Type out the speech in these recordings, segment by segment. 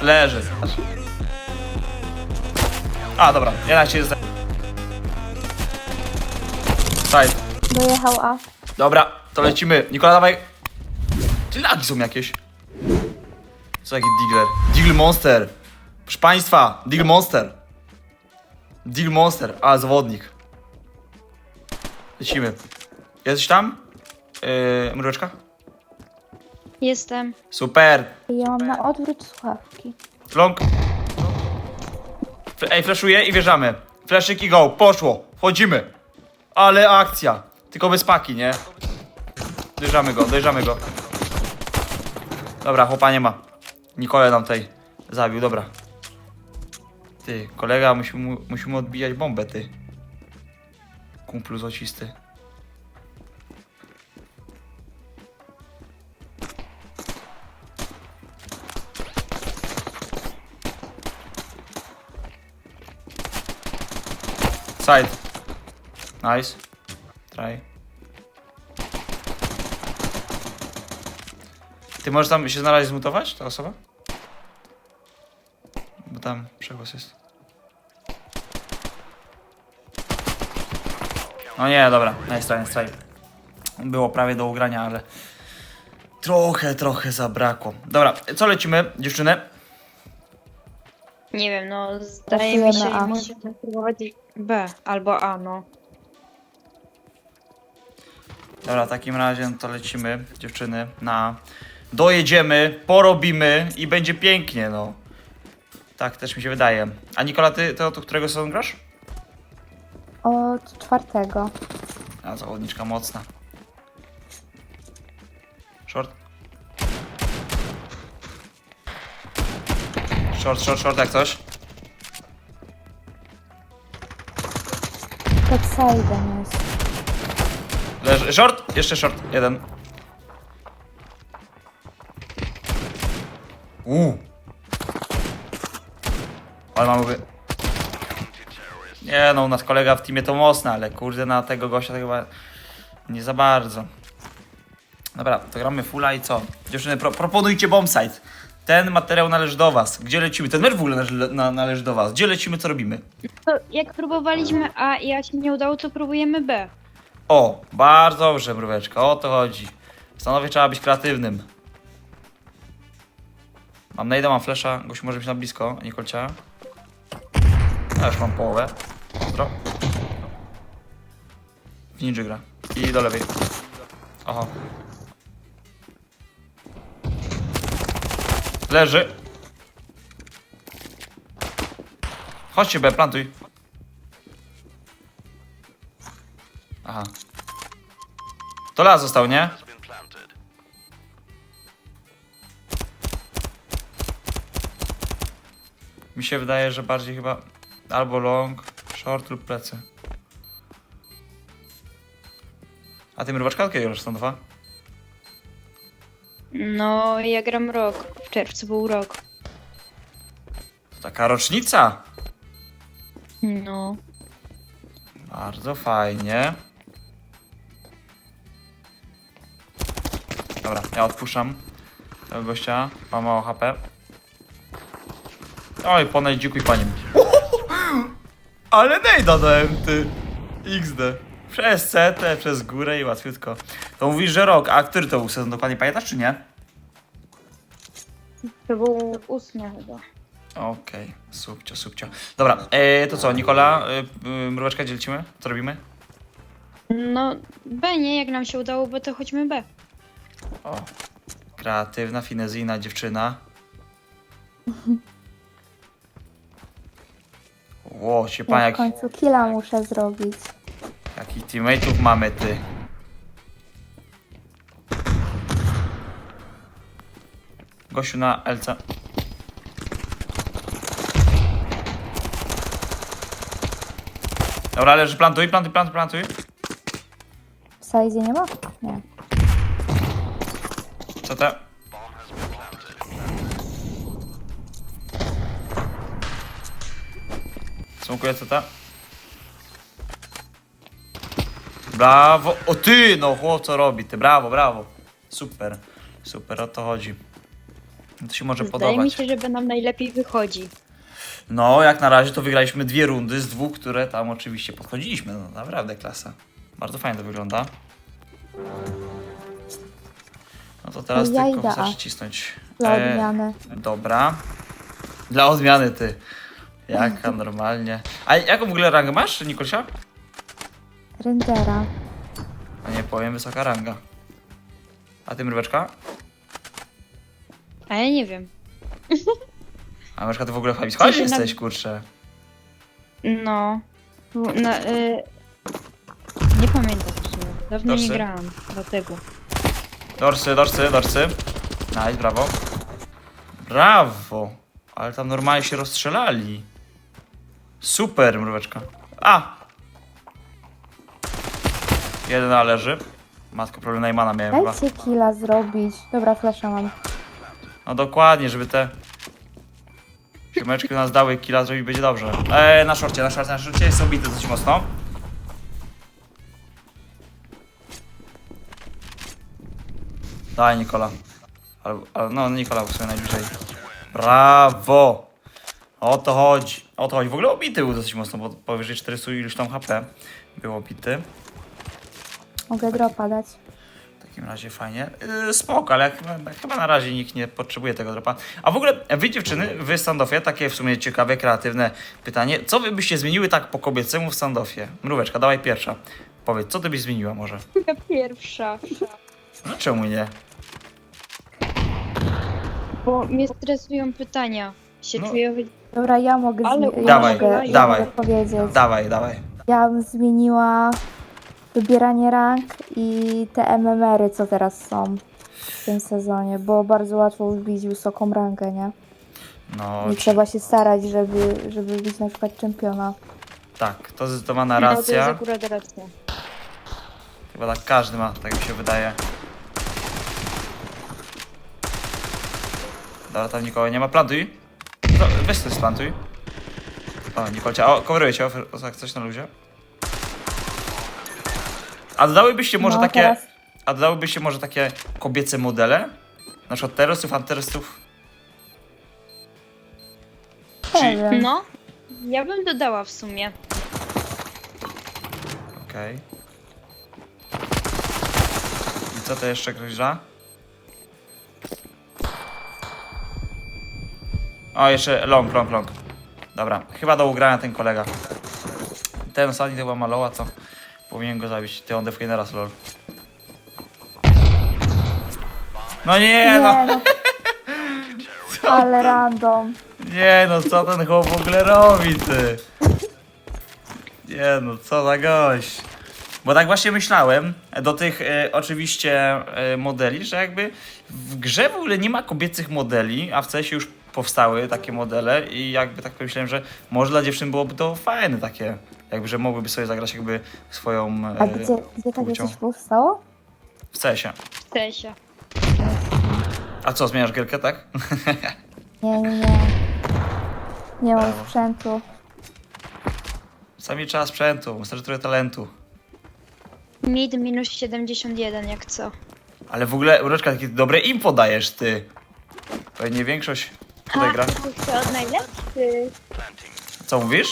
Leży. A, dobra, jednak się jest. Side. Dojechał A. Dobra, to lecimy. Nikola, dawaj. Czy lagi są jakieś? Co jaki Digler? Digl Monster. Proszę państwa, Digl Monster. Digl Monster, a zawodnik. Lecimy. Jesteś tam? Yy, mróweczka? Jestem. Super. Ja mam na odwrót słuchawki. Long. Ej, flashuję i wjeżdżamy. Flaszyk i go, poszło. Wchodzimy. Ale akcja. Tylko bez paki, nie? Dojeżdżamy go, dojeżdżamy go. Dobra, chłopa nie ma. Nikole nam tutaj zabił, dobra. Ty, kolega, musimy, musimy odbijać bombę, ty. Kumplu złocisty. Side. Nice. Try. Ty możesz tam się znaleźć zmutować, ta osoba? Bo tam przegłos jest. No nie, dobra. Nice try, nice try. Było prawie do ugrania, ale trochę, trochę zabrakło. Dobra, co lecimy, dziewczyny? Nie wiem, no zdaje mi się, Głosujemy A. że B albo A, no. Dobra, w takim razie to lecimy, dziewczyny, na... Dojedziemy, porobimy i będzie pięknie, no. Tak też mi się wydaje. A Nikola, ty, ty od którego sezonu grasz? Od czwartego. A, zawodniczka mocna. Short, short, short, jak coś. Pod side'em jest. Leży. Short, jeszcze short, jeden. Uuu. Ale mamy wy... Nie no, u nas kolega w teamie to mocno, ale kurde na tego gościa to chyba nie za bardzo. Dobra, to gramy fulla i co? Dziewczyny, pro, proponujcie bombsite. Ten materiał należy do was. Gdzie lecimy? Ten mecz w ogóle należy, na, należy do was. Gdzie lecimy, co robimy? To jak próbowaliśmy A i jak się nie udało, to próbujemy B. O, bardzo dobrze, mróweczka, o to chodzi. Stanowię, trzeba być kreatywnym. Mam najda, mam flesza, gościu może być na blisko, nie kolcia. Ja już mam połowę. Pozdro. W ninja gra. I do lewej. Oho. Leży. Chodźcie B, plantuj. Aha. To las został, nie? Mi się wydaje, że bardziej chyba albo long, short lub plecy. A ty mrywaczka od kiedy już są dwa? No, ja gram rok. W czerwcu był rok. To taka rocznica. No. Bardzo fajnie. Dobra, ja odpuszczam tego gościa. Ma mało HP. Oj, ponad dziękuję panie. Ale nejda dałem ty. XD. Przez CT, przez górę i łatwiutko. To mówisz, że rok, a który to był sezon dokładnie pamiętasz czy nie? To był ósmy chyba. Okej, subcio, subcio. Dobra, e, to co, Nikola, e, e, mróweczka, gdzie lecimy? Co robimy? No, B nie, jak nam się udało B, to chodźmy B. O, kreatywna, finezyjna dziewczyna. Ło, się pan Ja w jak, końcu killa muszę zrobić. jakich teammateów mamy, ty. Gościu na LC. Dobra, leży, plantuj, plantuj, plantuj, plantuj. W side'zie nie ma? Nie. Co te? Smokuję co te? Brawo! O ty! No chłop co robi ty? Brawo, brawo! Super, super, o to chodzi. No To się może Wydaje mi podobać. się, że nam najlepiej wychodzi. No, jak na razie to wygraliśmy dwie rundy z dwóch, które tam oczywiście podchodziliśmy. No, naprawdę klasa. Bardzo fajnie to wygląda. No to teraz Ja tylko a. cisnąć. Dla E, odmiany. Dobra. Dla odmiany ty. Jaka normalnie. A jaką w ogóle rangę masz, Nikolsia? Rangera. A nie powiem, wysoka ranga. A ty mróweczka? A ja nie wiem. A mróweczka ty w ogóle w na- jesteś, kurczę. No. Y... Nie pamiętam w sumie. Dawno Dorsy? nie grałam, dlatego. Dorsy, dorsy, dorsy. Nice, brawo. Brawo. Ale tam normalnie się rozstrzelali. Super, mróweczka. A! Jeden A leży. Matko, problem Najmana miałem chyba. Dajcie killa zrobić. Dobra, flasza mam. No dokładnie, żeby te Siemeczki nas dały killa, zrobić będzie dobrze. Eee, na szorcie, na szorcie, na szorcie jest obity dosyć mocno. Daj Nikola. Ale no Nikola w sumie najbliżej. Brawo! O to chodzi. O to chodzi. W ogóle obity był dosyć mocno, bo powyżej 400 iluś tam HP był obity. Mogę dropa dać. W takim razie fajnie. Yy, spoko, ale chyba, chyba na razie nikt nie potrzebuje tego dropa. A w ogóle wy dziewczyny, wy w standoffie, takie w sumie ciekawe, kreatywne pytanie. Co wy byście zmieniły tak po kobiecemu w standoffie? Mróweczka, dawaj pierwsza. Powiedz, co ty byś zmieniła może? Ja pierwsza. No czemu nie? Bo mnie stresują pytania. Się No. czuję... Dobra, ja mogę, Ale zmi- ja Dawaj, mogę, ja dawaj. mogę powiedzieć. Dawaj, dawaj. Ja bym zmieniła wybieranie rank i te MMR-y, co teraz są w tym sezonie, bo bardzo łatwo wbić wysoką rangę, nie? No, Nie trzeba się starać, żeby, żeby być na przykład czempiona. tak, to zdecydowana No, to jest racja. akurat racja. Chyba tak każdy ma, tak mi się wydaje. Dobra, tam nikogo nie ma. Plantuj. No, weź coś splantuj. O, Nikolcia. O, coveruję cię, o, coś na luzie. A dodałybyście może No, takie... teraz- A dodałybyście może takie kobiece modele? Na przykład terrorystów, antyterrorystów? Nie wiem. No, ja bym dodała w sumie. Okej. I co to jeszcze groźdża? O, jeszcze long, long, long. Dobra, chyba do ugrania ten kolega. Ten ostatni to była maloła, co powinien go zabić. Ty on na raz, lol. No nie, no, Nie, no. Ale random. nie no, co ten chłop w ogóle robi, ty? Nie no, co za gość. Bo tak właśnie myślałem do tych e, oczywiście e, modeli, że jakby w grze w ogóle nie ma kobiecych modeli, a w CS już powstały takie modele i jakby tak pomyślałem, że może dla dziewczyn byłoby to fajne takie, jakby, że mogłyby sobie zagrać jakby swoją A e, gdzie, gdzie takie płcią. coś powstało? w CS-ie. W sensie. A co, zmieniasz gierkę, tak? Nie, nie, nie. Nie mam Brawo. sprzętu. Sami trzeba sprzętu, wystarczy trochę talentu. Mid minus 71, jak co. Ale w ogóle, Uroczka, takie dobre info dajesz, ty. Pewnie większość tutaj gra. się od najlepszych. Co mówisz?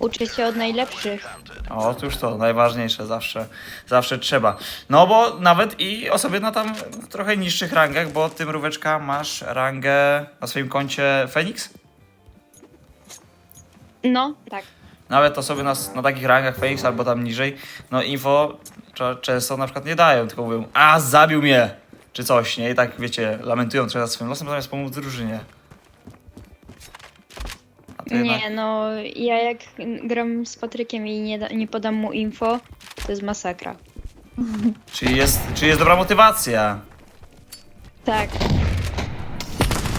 Uczę się od najlepszych. O, to już to, najważniejsze, zawsze, zawsze trzeba. No bo nawet i osoby na tam trochę niższych rangach, bo ty, Mróweczka, masz rangę na swoim koncie Phoenix? No, tak. Nawet osoby na, na takich rangach Phoenix albo tam niżej, no info często na przykład nie dają, tylko mówią, a zabił mnie, czy coś, nie? I tak, wiecie, lamentują trochę nad swoim losem, zamiast pomóc drużynie. Jednak- Nie, no ja jak gram z Patrykiem i nie, da, nie podam mu info, to jest masakra. Czyli jest, czyli jest dobra motywacja. Tak.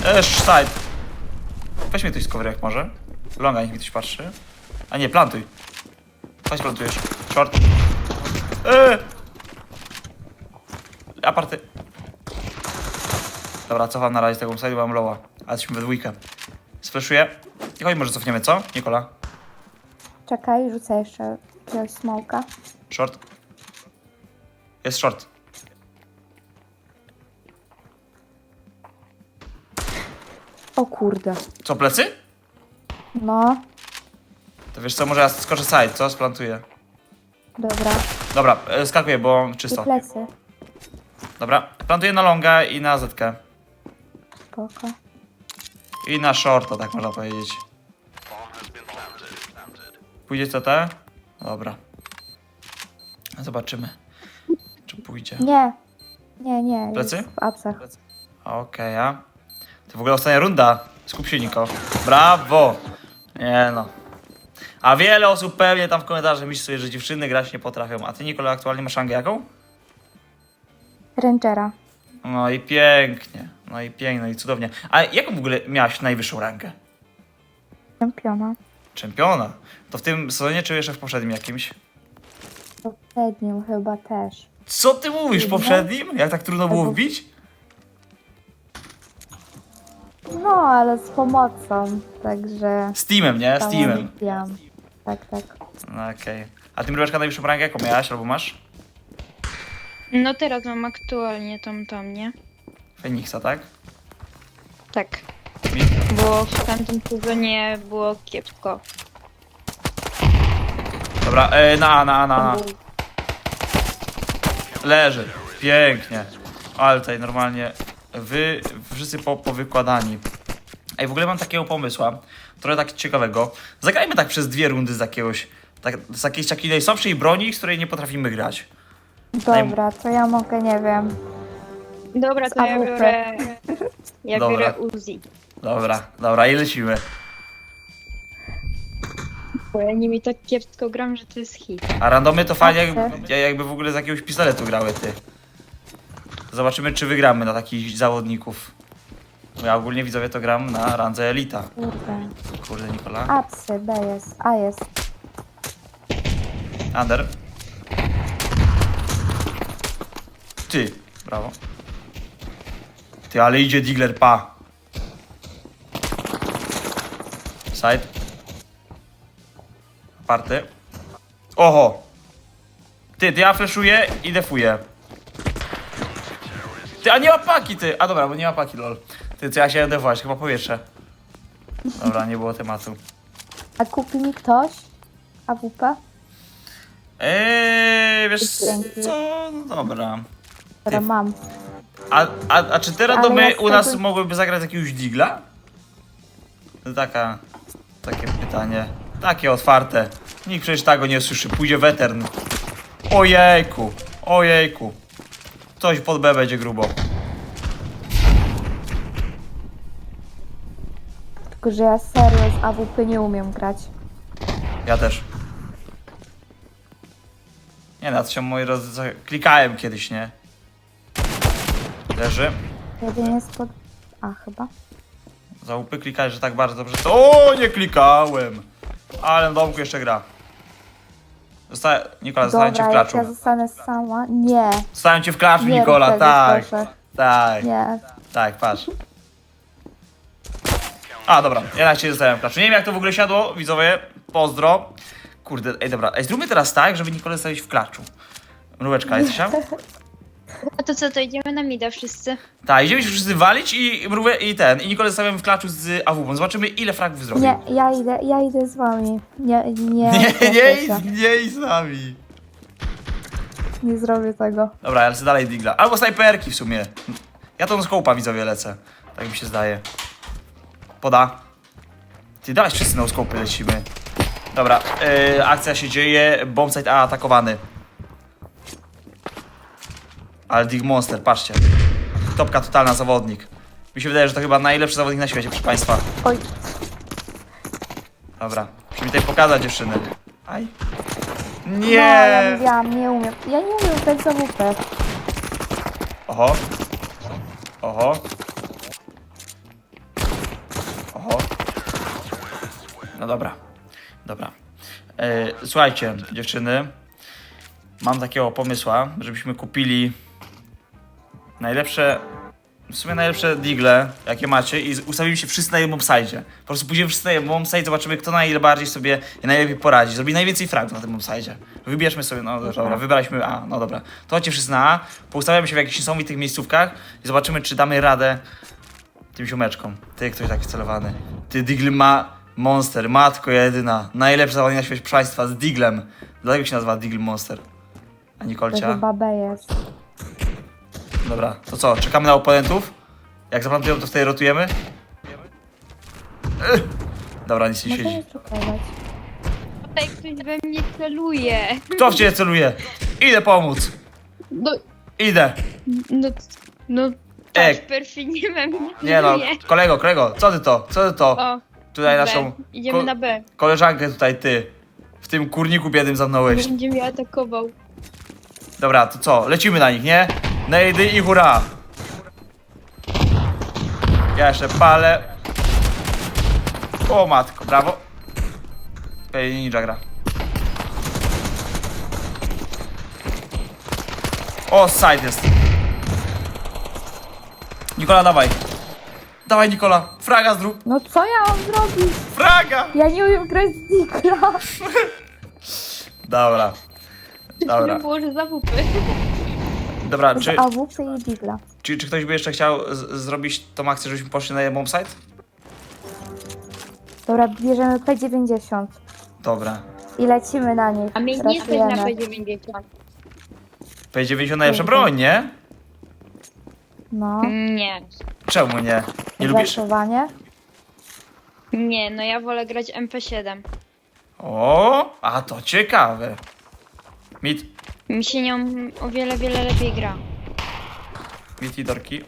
Eee, side. Weź mnie ktoś z coverek może. Longa, niech mi ktoś patrzy. A nie, plantuj. Chodź plantujesz. Short. Eee! Aparty. Dobra, cofam na razie z tego side, bo mam lowa. A jesteśmy we dwójkę. Sfleszuję. I chodź może cofniemy, co? Nikola. Czekaj, rzucę jeszcze jakiegoś smoka. Short. Jest short. O kurde. Co, plecy? No, To wiesz co, może ja skoczę side, co? Splantuję. dobra. Dobra, e, skakuję, bo I czysto. plecy. Dobra, plantuję na longa i na zetkę. Spoko. I na shorta, tak można powiedzieć. Pójdzie CT? Dobra. Zobaczymy. Czy pójdzie. Nie. Nie, nie. jest Plecy? W apsach. Okej, a? To w ogóle ostatnia runda. Skup się, Niko. Brawo! Nie no. A wiele osób pewnie tam w komentarzach myśli sobie, że dziewczyny grać nie potrafią. A ty, Nikola, aktualnie masz rangę jaką? Rangera. No i pięknie. No i pięknie, no i cudownie. A jaką w ogóle miałaś najwyższą rangę? Czempiona. Czempiona. To w tym sezonie, czy jeszcze w poprzednim jakimś? W poprzednim chyba też. Co ty mówisz w poprzednim? Jak tak trudno było wbić? No, ale z pomocą. Także. Steamem, nie? tam Steamem. odbijam. Tak, tak. No okej. A ty mróweczka najwyższą rangę jaką miałaś albo masz? No teraz mam aktualnie tam tam, nie? Feniksa, tak? Tak. Bo w tamtym sezonie było kiepsko. Dobra, e, na, na, na, na. Leży. Pięknie. Ale tutaj normalnie wy wszyscy po, powykładani. Ej, w ogóle mam takiego pomysła, trochę tak ciekawego. Zagrajmy tak przez dwie rundy z jakiegoś, tak, z jakiejś takiej najsłabszej broni, z której nie potrafimy grać. Dobra, to ja mogę, nie wiem. Dobra, to ja AWP. biorę... Ja Dobra. biorę Uzi. Dobra, dobra, i lecimy. Bo ja nimi tak kiepsko gram, że to jest hit. A randomy to fajnie, jak, jakby w ogóle z jakiegoś pistoletu grały ty. Zobaczymy, czy wygramy na takich zawodników. Bo ja ogólnie widzowie to gram na randze Elita. Kurde. Kurde, Nikola. Apsy, B jest. A jest. Under. Ty, brawo. Ty, ale idzie Digler, pa. Side. Party. Oho. Ty, ty ja flashuję i defuję. Ty, a nie ma paki, ty. A dobra, bo nie ma paki, lol. Ty, co ja się defować, chyba powietrze. Dobra, nie było tematu. A kupi mi ktoś? AWP? Eee, wiesz co? No dobra. Dobra, Ty- mam. A, a, a czy te randomy u nas mogłyby zagrać jakiegoś digla? To taka, takie pytanie. Takie otwarte. Nikt przecież tego nie słyszy. Pójdzie wetern. Ojejku, ojejku. Coś pod B będzie grubo. Tylko, że ja serio z AWP nie umiem grać. Ja też. Nie na co się moi drodzy, klikałem kiedyś, nie? Leży. Jedynie spod... A, chyba. Za łupy klikać, że tak bardzo dobrze. O, nie klikałem! Ale na domku jeszcze gra. Zostałem, Nikola, zostałem cię w Dobra, jak klaczu. ja zostanę sama... Nie. Zostałem cię w klaczu, Nie, Nikola, tego, tak. proszę. Tak, Nie. tak, patrz. A, dobra, jednak cię zostałem w klaczu. Nie wiem, jak to w ogóle siadło, widzowie. Pozdro. Kurde, ej, dobra. Ej, zróbmy teraz tak, żeby Nikola zostawić w klaczu. Mróweczka, jesteś tam? A to co, to idziemy na mida wszyscy? Tak, idziemy się wszyscy walić i mrówę i ten. I Nikolę zostawiam w klaczu z AWP. Zobaczymy, ile fragów zrobił. Nie, ja idę, ja idę z wami. Nie, nie. Nie, nie, idź, nie idź z nami. Nie zrobię tego. Dobra, ja lecę dalej digla. Albo snajperki w sumie. Ja tą skołpa widzowie lecę. Tak mi się zdaje. Poda. Ty dałeś wszyscy na skopy lecimy. Dobra, yy, akcja się dzieje. Bombsite A atakowany. Ale Dig Monster, patrzcie. Topka totalna zawodnik. Mi się wydaje, że to chyba najlepszy zawodnik na świecie, proszę państwa. Oj, Dobra, musimy tutaj pokazać dziewczyny. Aj. no, ja Nie! mówiłam, nie umiem. Ja nie umiem grać z AWP. Oho. Oho. Oho. No dobra. Dobra. E, słuchajcie, dziewczyny. Mam takiego pomysła, żebyśmy kupili najlepsze, w sumie najlepsze digle, jakie macie i ustawili się wszyscy na jednym bombsite. Po prostu pójdziemy wszyscy na jednym bombsite, zobaczymy kto na ile bardziej sobie najlepiej poradzi. Zrobi najwięcej fragów na tym bombsite. Wybierzmy sobie, no dobra, wybraliśmy A, no dobra. To chodźcie wszyscy na A, poustawiamy się w jakichś niesamowitych miejscówkach i zobaczymy czy damy radę tym siomeczkom. Ty, ktoś taki celowany. Ty, Digl ma Monster, matko jedyna. Najlepsze zawodnik na świecie państwa z Diglem. Dlatego się nazywa Digl Monster. A To Nikolcia? chyba B jest. Dobra, to co, czekamy na oponentów? Jak zaplantują, to wtedy rotujemy? Ech. Dobra, nic nie siedzi. Tutaj ktoś we mnie celuje. Kto w ciebie celuje? Idę pomóc. No, Idę. no, no, Ej. tak, perfidnie we mnie Nie no, celuje. kolego, kolego, co ty to? Co ty to? O, Tutaj B. naszą Idziemy ko- na B. koleżankę tutaj ty. W tym kurniku biednym zamknąłeś. Będzie mnie atakował. Dobra, to co? Lecimy na nich, nie? Nejdy i hurra! Ja jeszcze palę. O matko, brawo. Ej, ninja gra. O, side jest. Nikola, dawaj. Dawaj, Nikola. Fraga zrób. No co ja mam zrobić? Fraga! Ja nie umiem grać z Digla. Dobra. Dobra. Nie było, że zawupy. Dobra, Z czy, AWP i Digla. czy, czy ktoś by jeszcze chciał z, zrobić tą akcję, żebyśmy poszli na bomb site? Dobra, bierzemy P90 Dobra. i lecimy na nich. A mnie nie stać na Raszujemy. P90. P90 najlepsza broń, nie? No. Nie. Czemu nie? Nie lubisz? Nie, no ja wolę grać MP7. O, a to ciekawe. Mit, Mi się nią o wiele, wiele lepiej gra. mit i dorki.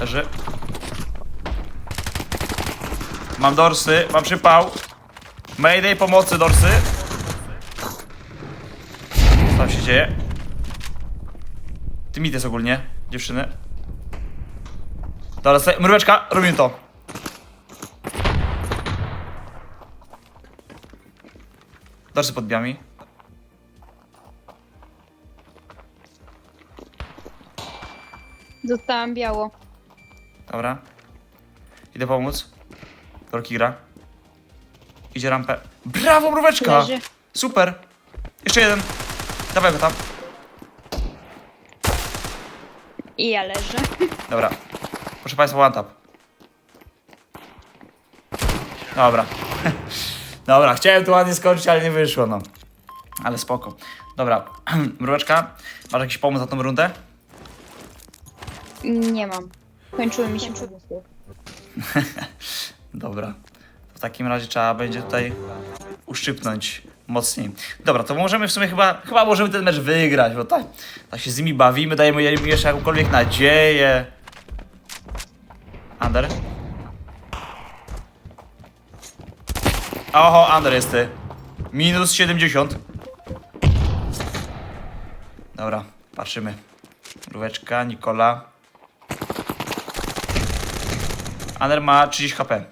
Leży. Mam dorsy, mam przypał. Mayday pomocy dorsy. Co tam się dzieje? Ty mit jest ogólnie, dziewczyny. Dobra, mróweczka, robimy to. Dorsy pod drzwiami. Dostałam biało. Dobra. Idę pomóc. Dorki gra. Idzie rampę. Brawo, mróweczka! Leży. Super. Jeszcze jeden. Dawaj go tam. I ja leżę. Dobra. Proszę Państwa, one tap. Dobra. Dobra, chciałem tu ładnie skończyć, ale nie wyszło, no. Ale spoko. Dobra. Mróweczka, masz jakiś pomysł na tą rundę? Nie mam. Kończyły mi się pomysły. Dobra. W takim razie trzeba będzie tutaj uszczypnąć mocniej. Dobra, to możemy w sumie chyba, chyba możemy ten mecz wygrać, bo tak, tak się z nimi bawimy, dajemy im jeszcze jakąkolwiek nadzieję. Under? Oho, Under jest ty. Minus 70. Dobra, patrzymy. Róweczka, Nikola. Aner ma 30 HP.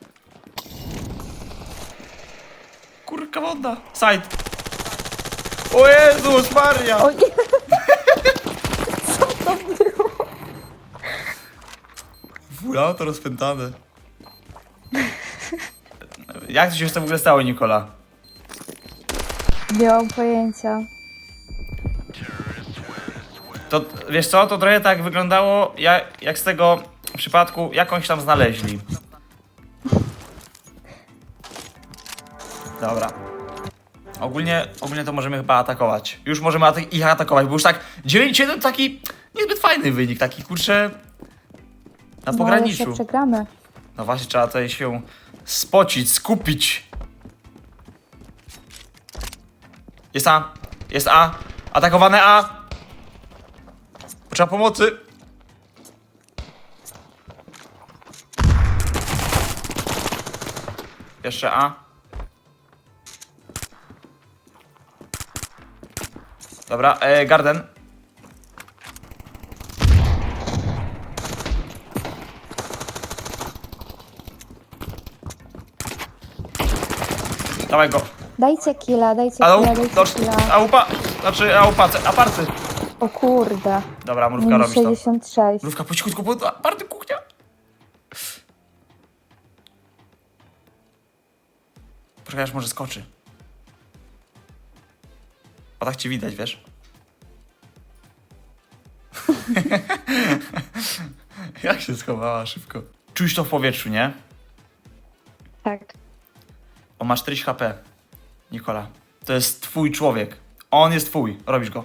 Kurka woda. Side. O Jezus Maria! O nie. Co to było? Wula to rozpętane. Jak to się to w ogóle stało, Nikola? Nie mam pojęcia. To wiesz co, to trochę tak wyglądało, jak, jak z tego przypadku jakąś tam znaleźli. Dobra. Ogólnie, ogólnie to możemy chyba atakować. Już możemy atak ich atakować, bo już tak 9-7 taki niezbyt fajny wynik, taki kurczę na No, pograniczu. jeszcze przegramy. No właśnie, trzeba tutaj się spocić, skupić. Jest A. Jest A. Atakowane A. Potrzeba pomocy. Jeszcze A. Dobra, e, Garden. Dawaj go. Dajcie killa, dajcie A, killa, dajcie do, killa. a upa, znaczy a upace, aparty. O kurde. Dobra, mrówka Minus robisz to. 66. Mrówka po cichutku, bo aparty kuchnia. Poczekaj, aż może skoczy. A tak cię widać, wiesz? Jak się schowała szybko. Czuć to w powietrzu, nie? Tak. O, masz 4 HP. Nikola. To jest twój człowiek. On jest twój. Robisz go.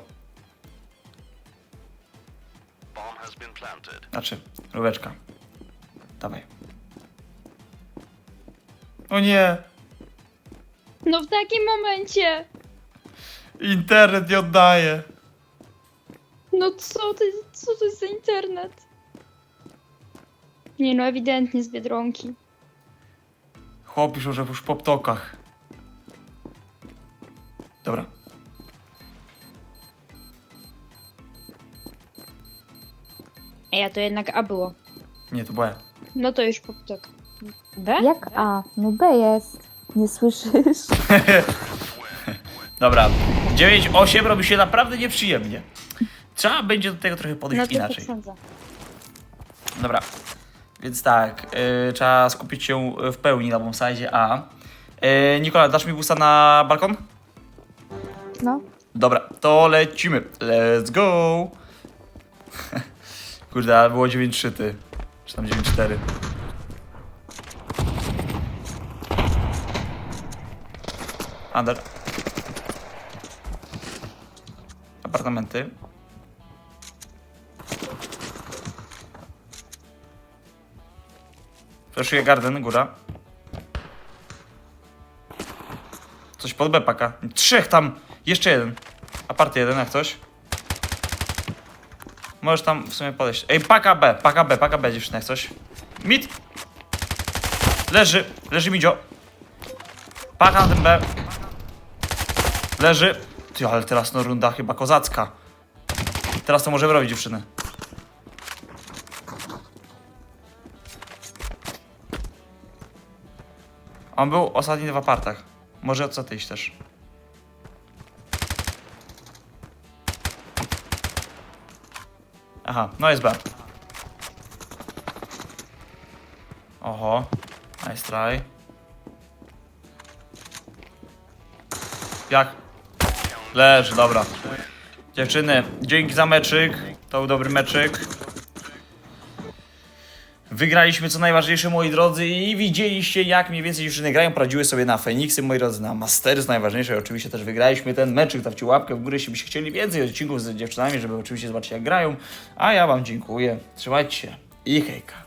Znaczy, róweczka. Dawaj. O nie! No w takim momencie! Internet nie oddaje. No co to, co to jest za internet? Nie no, ewidentnie z Biedronki. Chłop piszą, że już po ptokach. Dobra. Ej, a to jednak A było. Nie, to była. No to już po ptok. B? Jak A? No B jest. Nie słyszysz? Dobra. 9-8 robi się naprawdę nieprzyjemnie. Trzeba będzie do tego trochę No podejść to tak inaczej. sądzę. Dobra. Więc tak, y, trzeba skupić się w pełni na bombsite A. Y, Nikola, dasz mi busta na balkon? No. Dobra, to lecimy. Let's go! Kurde, ale było 9-3 ty. Czy tam 9-4. Under. Apartamenty. Fleszuje garden, góra. Coś pod B paka. Trzech tam. Jeszcze jeden. Aparty jeden, jak coś. Możesz tam w sumie podejść. Ej, paka B, paka B, paka B dziewczyna, jak coś. Mit. Leży, leży Midzio. Paka na tym B. Leży. Ty, ale teraz no runda chyba kozacka. Teraz to możemy robić dziewczyny. On był ostatni w apartach. Może od co ty iść też. Aha, no jest B. Oho, nice try. Jak? Leży, dobra. Dziewczyny, dzięki za meczyk. To był dobry meczyk. Wygraliśmy co najważniejsze, moi drodzy, i widzieliście, jak mniej więcej dziewczyny grają. Poradziły sobie na Feniksy, moi drodzy, na Masters, najważniejsze. Oczywiście też wygraliśmy ten meczyk. Dawcie łapkę w górę, jeśli byście chcieli więcej odcinków z dziewczynami, żeby oczywiście zobaczyć, jak grają. A ja Wam dziękuję. Trzymajcie się i hejka.